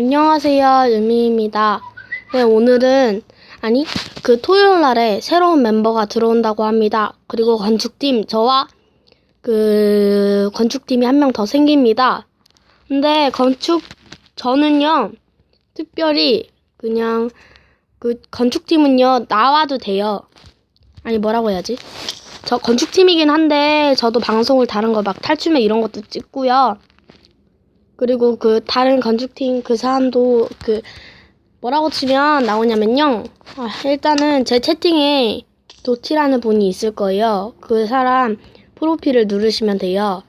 안녕하세요, 유미입니다. 네, 오늘은, 아니, 그 토요일 날에 새로운 멤버가 들어온다고 합니다. 그리고 건축팀, 저와 그 건축팀이 한 명 더 생깁니다. 근데 건축, 저는요, 특별히 그냥 그 건축팀은요, 나와도 돼요. 아니, 뭐라고 해야지? 저 건축팀이긴 한데, 저도 방송을 다른 거 막 탈춤에 이런 것도 찍고요. 그리고 그 다른 건축팀 그 사람도 그 뭐라고 치면 나오냐면요. 아, 일단은 제 채팅에 도티라는 분이 있을 거예요. 그 사람 프로필을 누르시면 돼요.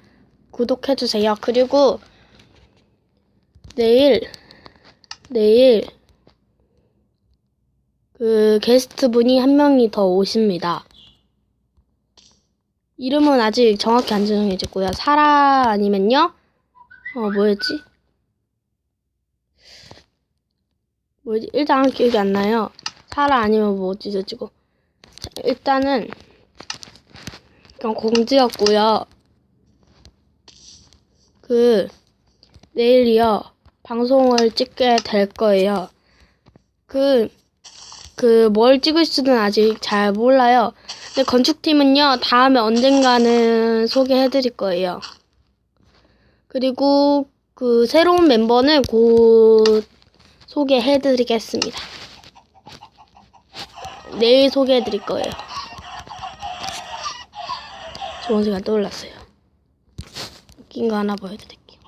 구독해주세요. 그리고 내일 내일 그 게스트 분이 한 명이 더 오십니다. 이름은 아직 정확히 안 정해졌고요. 사라 아니면요. 어, 뭐였지? 뭐지? 일단 기억이 안 나요. 사라 아니면 뭐지, 저지고. 자, 일단은, 그냥 공지였고요. 그, 내일이요. 방송을 찍게 될 거예요. 그, 그, 뭘 찍을지는 아직 잘 몰라요. 근데 건축팀은요, 다음에 언젠가는 소개해 드릴 거예요. 그리고 그 새로운 멤버는 곧 소개해 드리겠습니다. 내일 소개해 드릴 거예요. 좋은 시간 떠올랐어요. 웃긴 거 하나 보여드릴게요.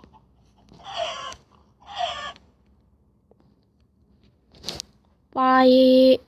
빠이.